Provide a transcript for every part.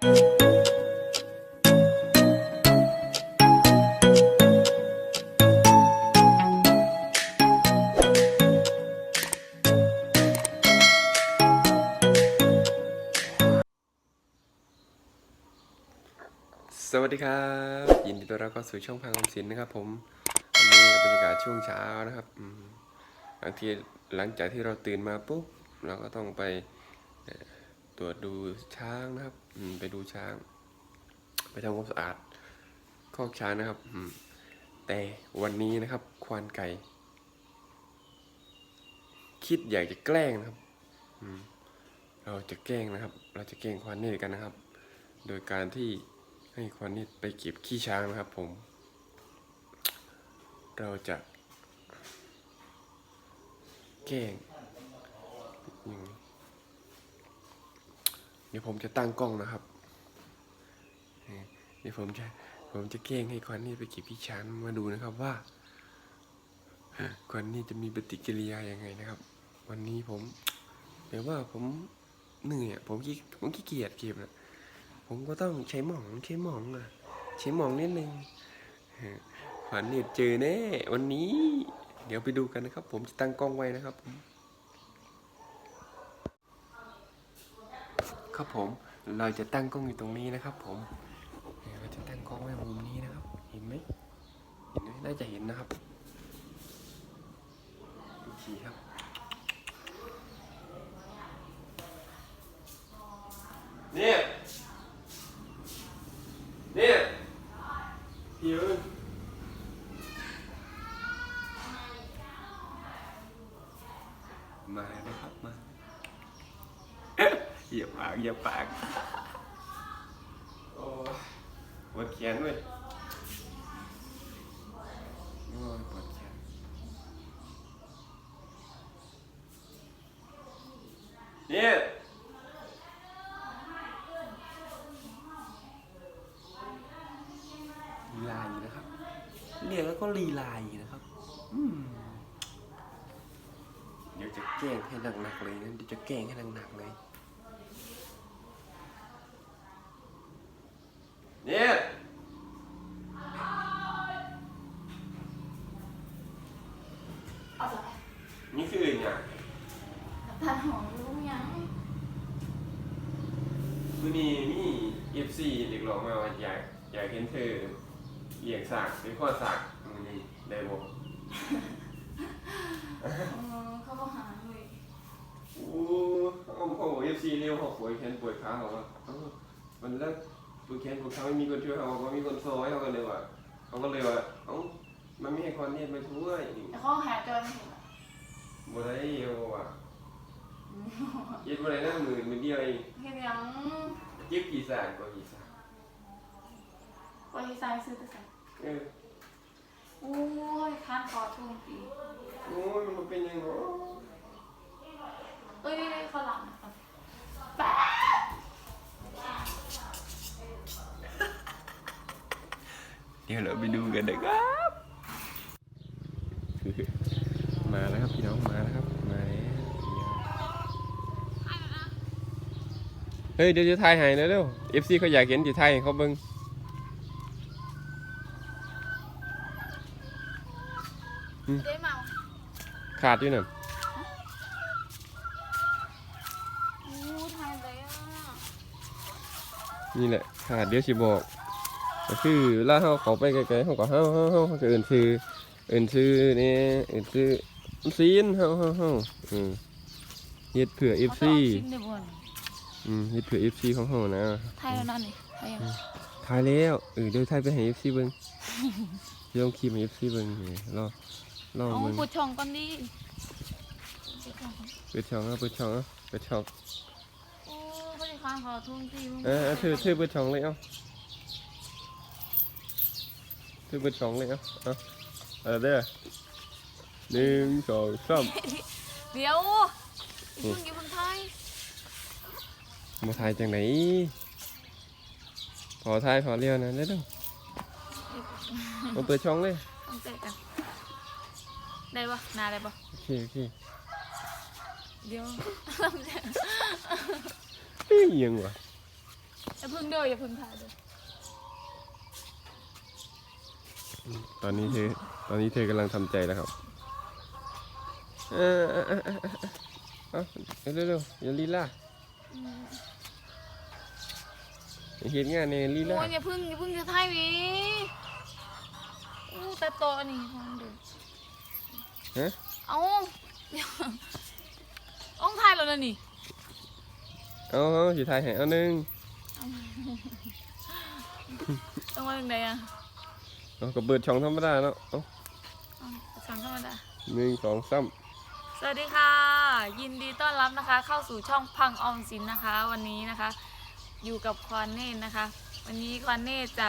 สวัสดีครับ ยินดีต้อนรับเข้าสู่ช่องพังอมสินนะครับ ผมวันนี้บรรยากาศช่วงเช้านะครับบางทีหลังจากที่เราตื่นมาปุ๊บเราก็ต้องไป ตรวจดูช้างนะครับ อืม ไปดูช้าง ไปทำความสะอาดคอกช้างนะครับ อืม แต่วันนี้นะครับ ควานไก่ คิดอยากจะแกล้งนะครับ อืม เราจะแกล้งนะครับ เราจะแกล้งควานนี่กันนะครับ โดยการที่ให้ควานนี่ไปเก็บขี้ช้างนะครับ ผม เราจะแกล้งอย่างนี้ เดี๋ยวผมจะตั้งกล้องนะครับ เดี๋ยวผมจะผมจะแกล้งให้ควานนี่ไปเก็บขี้ช้างมาดูนะครับว่าควานนี่จะมีปฏิกิริยายังไงนะครับ วันนี้ผมเดี๋ยวว่าผมเหนื่อยผมขี้ผมขี้เกียจเก็บนะผมก็ต้องใช้หมองใช้หมองอะใช้หมองนิดนึงขวัญเนี่ยเจอแน่วันนี้ เดี๋ยวไปดูกันนะครับ ผมจะตั้งกล้องไว้นะครับผม ครับผม เราจะตั้งกล้องอยู่ตรงนี้นะครับผมเดี๋ยวเราจะตั้งกล้องไว้มุมนี้นะครับ เห็นไหมเห็นไหมน่าจะเห็นนะครับดูทีครับเนี่ยเนี่ยหิวมาเลยครับมาเหยียบปาปากโอ้ปวดแขนเว้ยโอ้ยปวดแขนเนี่ยลีลาอยู่นะครับ เรียกแล้วก็ลีลาอยู่นะครับอืมเดี๋ยวจะแกล้งให้หนักๆเลยนะเดี๋ยวจะแกล้งให้หนักๆเลยเนี่ย เอาจ้ะ นี่คือเนี่ย ตัดหอมรู้ยัง คือนี่นี่เอฟซีเด็กหลอกมาว่าอยากอยากเห็นเธอเหยียงสากเป็นข้อสากอืมได้บอกเออเขาก็หาเลยโอ้โอ้โหเอฟซีเรียวเขาป่วยแขนป่วยขาเขาว่าเอ้ามันแล้วปวดแขนปวดขาไม่มีคนช่วยเขาว่ามีคนซอยเขาก็เลยว่าเขาก็เลยว่าเอ้ามันไม่ให้คอนเนตมาช่วยแต่เขาหาเจอไม่เห็นอะบ่ได้เขาบอกว่าเย็ดบ่ได้นะหมื่นมือเดียวเองเห็นยัง เย็บกี่สากก็กี่สากบริษัทซื้อแต่ใส่เออโอ้ยค้านคอทุ่งปีโอ้ยมันเป็นยังไงเอ้ยนี่ฝรั่งนะครับแป๊ะเดี๋ยวเราไปดูกันนะครับ มาแล้วครับพี่น้องมาแล้วครับมาแล้วเฮ้ยเดี๋ยวจะถ่ายให้เร็วๆ FC เขาอยากเห็นจะถ่ายให้เขาเบิ่งได้เมาขาดอยู่นั่นโอ้ทายเลยอะนี่แหละขาดเดี๋ยวสิบอกก็คือเวลาเฮาเขาไปไกลๆเฮาก็เฮาเฮาเฮาเขาจะเอื่นชื่อเอื่นชื่อนี่เอื่นชื่อซีนเฮาเฮาเฮาอืมเฮ็ดเผื่อ FC ชิ้นเดียว อืมเฮ็ดเผื่อ FC ของเฮานะทายแล้วนั่นนี่ทายยังถ่ายแล้วเออเดี๋ยวถ่ายไปให้ FC เบิ่งเดี๋ยวลงคลิปให้ FC เบิ่งนี่รอรอเอาเบิ่งปวดช่องก่อนดิปวดช่องก่อนเปิดช่องอะเปิดช่องอะเปิดช่องโอ้บริการขอทุ่งปีมึงเออเอาเธอเธอเปิดช่องเลยเอ้าเธอเปิดช่องเลยเอ้าเอาเออเด้อหนึ่งสองสามเดี๋ยวอย่าเพิ่งอย่าเพิ่งทาย มาถ่ายจากไหนขอถ่ายขอเรียวนะเด้อมาเปิดช่องเลยต้องเตะกันได้ปะนาได้ปะโอเคโอเคเดี๋ยวเฮ้ยยังวะอย่าพึ่งเด้ออย่าพึ่งถ่ายเด้อตอนนี้เธอตอนนี้เธอกำลังทำใจแล้วครับเออเออเออเออเออเอาเร็วเร็วๆอย่าลีลาอืมอย่า เห็นงานเนี่ยลีลาโอ้ยอย่าพึ่งอย่าพึ่งจะถ่ายหวีอู้แต่โตอันนี้ฟังดูฮะเอาเดี๋ยวต้องถ่ายแล้วนะนี่เอาเอาสิทายให้เอาหนึ่งต้องมาถึงไหนอะเอาก็เปิดช่องธรรมดาเนาะเอาเอาสั่งธรรมดาหนึ่งสองสามสวัสดีค่ะ ยินดีต้อนรับนะคะ เข้าสู่ช่องพังออมสินนะคะ วันนี้นะคะ อยู่กับควานเน่นะคะ วันนี้ควานเน่จะ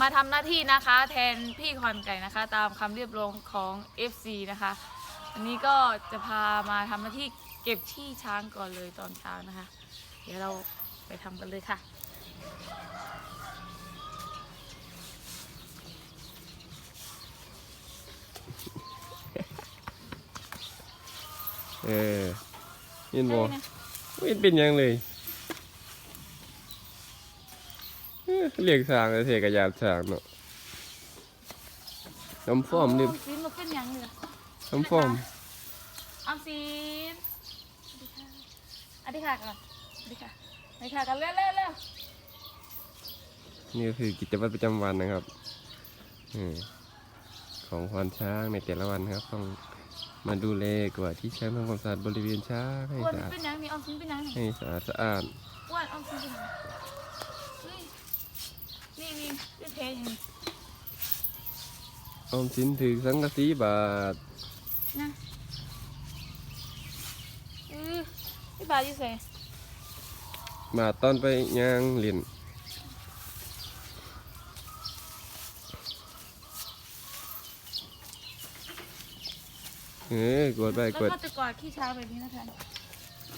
มาทำหน้าที่นะคะ แทนพี่ควานไก่นะคะ ตามคำเรียบร้องของ FC นะคะวันนี้ก็จะพามาทำหน้าที่เก็บขี้ช้างก่อนเลยตอนเช้านะคะ เดี๋ยวเราไปทำกันเลยค่ะเออเห็นบ่ได้นะไม่เห็นเป็นหยังเลย เอ้อเรียกสร้างแต่เทกระยานสร้างเนาะน้ำฟอมนี่ออมสินมาเป็นหยังเลยน้ำฟอมออมสินสวัสดีค่ะก่อนสวัสดีค่ะสวัสดีค่ะกันเร็วเร็วเร็วนี่ก็คือกิจวัตรประจำวันนะครับเออของควานช้างในแต่ละวันครับต้องมาดูแลกว่าที่ช้างทำความสะอาดบริเวณช้างให้อ้วนสะอาดเป็นหยังนี่ออมสินเป็นหยังนี่ให้สะอาดสะอาดอ้วนออมสินเป็นหยังเฮ้ยนี่ นี่เป็นเพลงออมสินถือสังกะสีบาทนะเออพี่บาทอยู่ใส่บาทตอนไปย่างเล่นเออกดไปแล้วกดก็จะกวาดขี้ช้างแบบนี้นะคะ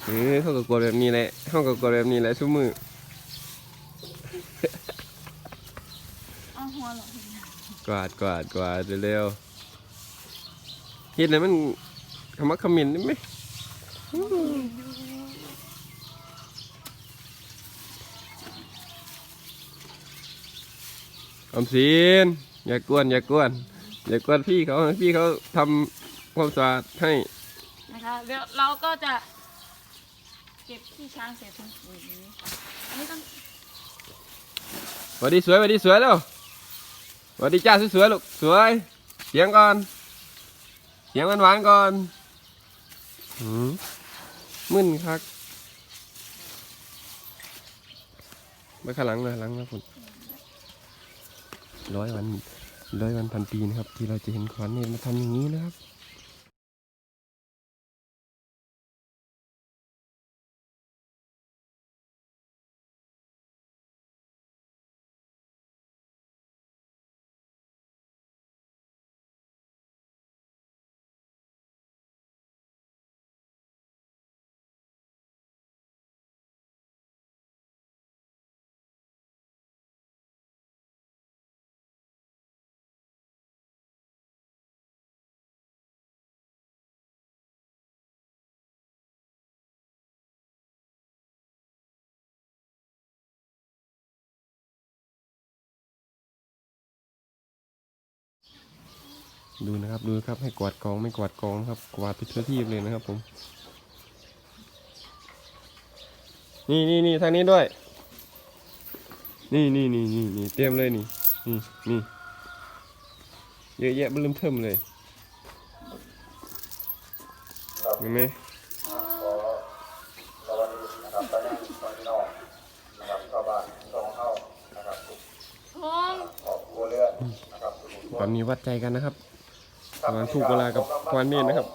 เออเขาก็กดแบบนี้แหละเขาก็กดแบบนี้แหละทุกมือ เอาหัวเหรอก วาดกวาดกวาดเร็วๆเฮ็ดอะไรมันขมักเขมิ้นได้ไหมออมสินอย่ากวน อย่ากวน อย่ากวนพี่เขาพี่เขาทำความสะอาดให้นะคะเดี๋ยวเราก็จะเก็บขี้ช้างเสร็จทั้งหมดนี้อันนี้ต้องสวัสดีสวยสวัสดีสวยแล้ว สวัสดีจ้าสวยๆลูกสวยเสียงก่อนเสียงหวานๆก่อนมึนครับไปข้างหลังเลยหลังนะคุณร้อยวันร้อยวันพันปีนะครับ ที่เราจะเห็นขวานเนี่ยมาทำอย่างนี้นะครับ ดูนะครับดูนะครับให้กวาดกองไม่กวาดกองนะครับกวาดไปทั่วที่เลยนะครับผม นี่นี่นี่ทางนี้ด้วย นี่นี่นี่นี่นี่เตรียมเลยนี่นี่นี่เยอะแยะเริ่มเทิมเลยเห็นไหมพงตอนนี้วัดใจกันนะครับ กำลังถูกเวลากับควานเมนนะครับ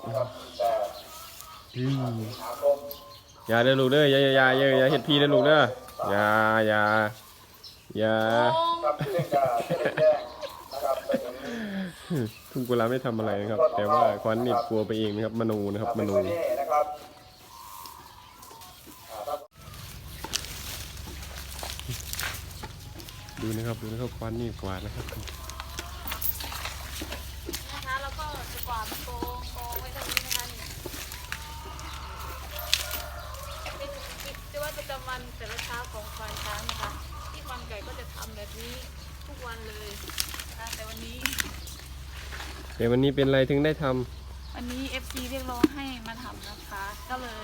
อืมอย่าเด้อลูกเด้ออย่าอย่าอย่าอย่าอย่าเฮ็ดพี่เด้อลูกเด้ออย่าอย่าอย่าพงทุกเวลาไม่ทำอะไรนะครับ แต่ว่าควันนิดกลัวไปเองนะครับมโนนะครับมโนดูนะครับดูนะครับควันนี่กวาดนะครับ นะคะแล้วก็จะกวาดมันโกงโกงไว้ตรงนี้นะคะนี่เป็นจุดๆแต่ว่าจะประจำวันแต่ละเช้าของควานช้างนะคะ ที่ควานไก่ก็จะทำแบบนี้ทุกวันเลยนะคะแต่วันนี้เดี๋ยววันนี้เป็นอะไรถึงได้ทวันนี้ FC เรียกร้องให้มาทำนะคะ ก็เลย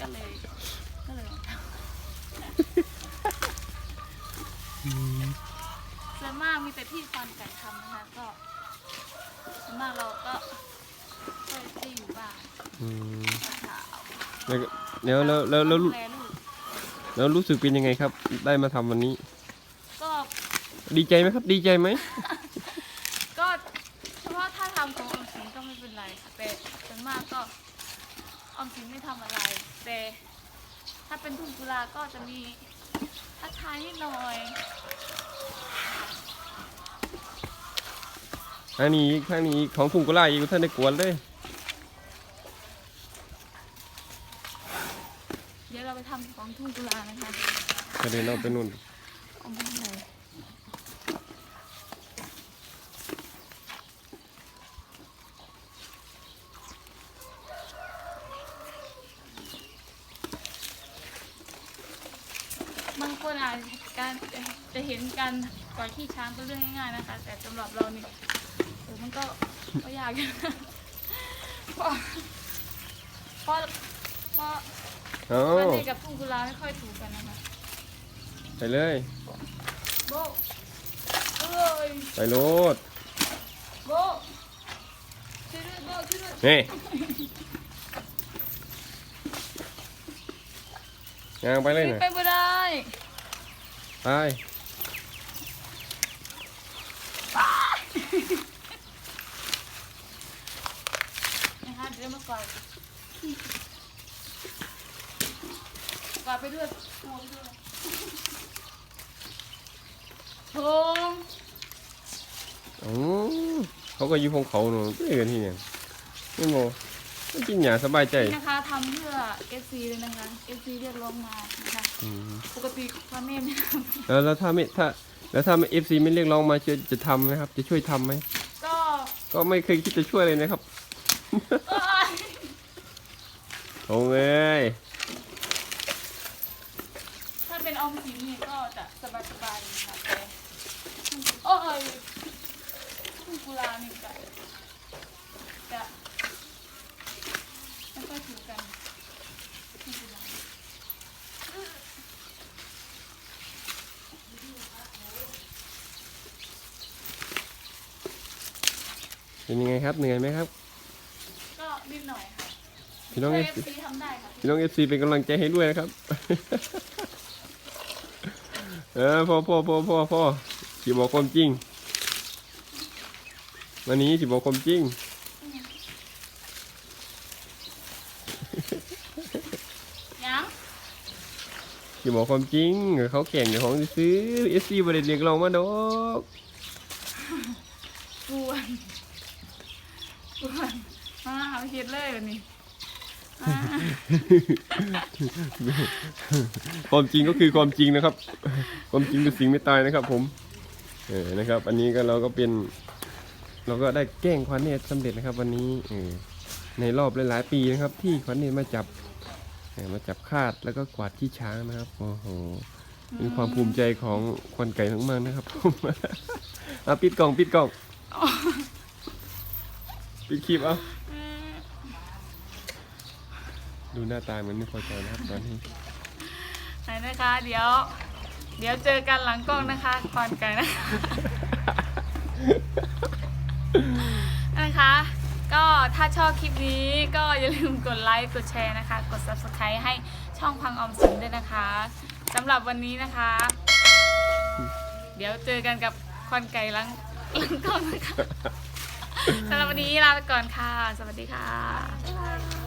ก็เลย ก็เลยมาทำส่วนมากมีแต่ที่ควานไก่ทำนะคะ ก็ส่วนมากเราก็ ช่วยที่อยู่บ้านำอืมค่ะแล้วก็แล้วแล้วแล้วแล้วดูแลลูกแล้วรู้สึกเป็นยังไงครับ ได้มาทำวันนี้ ก็ดีใจไหมครับ ดีใจไหมก็เฉพาะถ้าทำของออมสินก็ไม่เป็นไรค่ะแต่ส่วนมากก็ออมสินไม่ทำอะไร แต่ถ้าเป็นทุ่งกุลาก็จะมีทักทายนิดหน่อย ทางนี้อีกทางนี้อีกของถุงกุหลาบอีกท่านได้กวนเลยเดี๋ยวเราไปทำของทุ่งกุลานะคะกระเด็นเอาไปนู่นเอาไปไหนบางคนอาจจะการจะเห็นการปล่อยขี้ช้างเป็นเรื่องง่ายๆนะคะ แต่สำหรับเรานี่เออ มันก็ก็ยากอยู่นะเพราะเพราะเพราะเอาวันนี้กับทุ่งกุลาไม่ค่อยถูกกันนะคะไปเลย โบเอ้ยไปโลดโบช่วยด้วยโบช่วยด้วยนี่ยางไปเลยนะไปบ่ได้ ไป นะคะเดี๋ ยวมากวาดกวาดไปด้วยโงไปด้วยโงอ๋อเขาก็อยู่ของเขาหนูเพื่อนที่เนี่ยไม่โมไม่กินหยาสบายใจ นี่นะคะทำเพื่อ FC เลยนะคะ FC เรียกร้องมานะคะอืมปกติพ่อแม่ไม่ทแล้วแล้วถ้าไม่ถ้า แล้วถ้าเอฟซีไม่เรียกร้องมาจะจะทำไหมครับ จะช่วยทำไหมำก็ ก็ไม่เคยคิดจะช่วยเลยนะครับเอ้ย โอ้ยถ้าเป็นออมสินนี่ก็จะสบายๆนะคะแต่โอ้ยทุ่งกุลานี่จะจะไม่ค่อยถูกกันทุ่งกุลาเป็นยังไงครับ เหนื่อยไหมครับ ก็นิดหน่อยค่ะ พี่น้องเอเอฟฟซีทำได้ค่ะพี่น้องเอฟซีเป็นกำลังใจให้ด้วยนะครับ เออพ่อพ่อพ่อพ่อพ่อสิบอกความจริง วันนี้สิบอกความจริง ยังสิบอกความจริง เขาแข่งเดี๋ยวของซื้อเอฟซีบริเรียกเรามาดอกกวนกวนมาเอาเฮ็ดเลยวันนี้มา ความจริงก็คือความจริงนะครับ ความจริงเป็นสิ่งไม่ตายนะครับ ผม เออนะครับ อันนี้ก็เราก็เป็น เราก็ได้แกล้งควันเนตสำเร็จนะครับ วันนี้เออในรอบหลายๆปีนะครับ ที่ควันเนตมาจับมาจับคาดแล้วก็กวาดขี้ช้างนะครับโอ้โหเป็นความภูมิใจของควันไก่ทั้งมันนะครับผมเอาปิดกล่องปิดกล่องปิดคลิปเอา ดูหน้าตาเหมือนไม่พอใจนะครับตอนนี้ไหนนะคะ เดี๋ยว เดี๋ยวเจอกันหลังกล้องนะคะก่อนไกันนะคะ นะคะ ก็ถ้าชอบคลิปนี้ก็อย่าลืมกดไลค์กดแชร์นะคะ กด subscribe ให้ช่องพังออมสินด้วยนะคะสำหรับวันนี้นะคะ เดี๋ยวเจอกันกับควันไก่หลังหลังกล้องนะคะสำหรับวันนี้ลาไปก่อนค่ะ สวัสดีค่ะ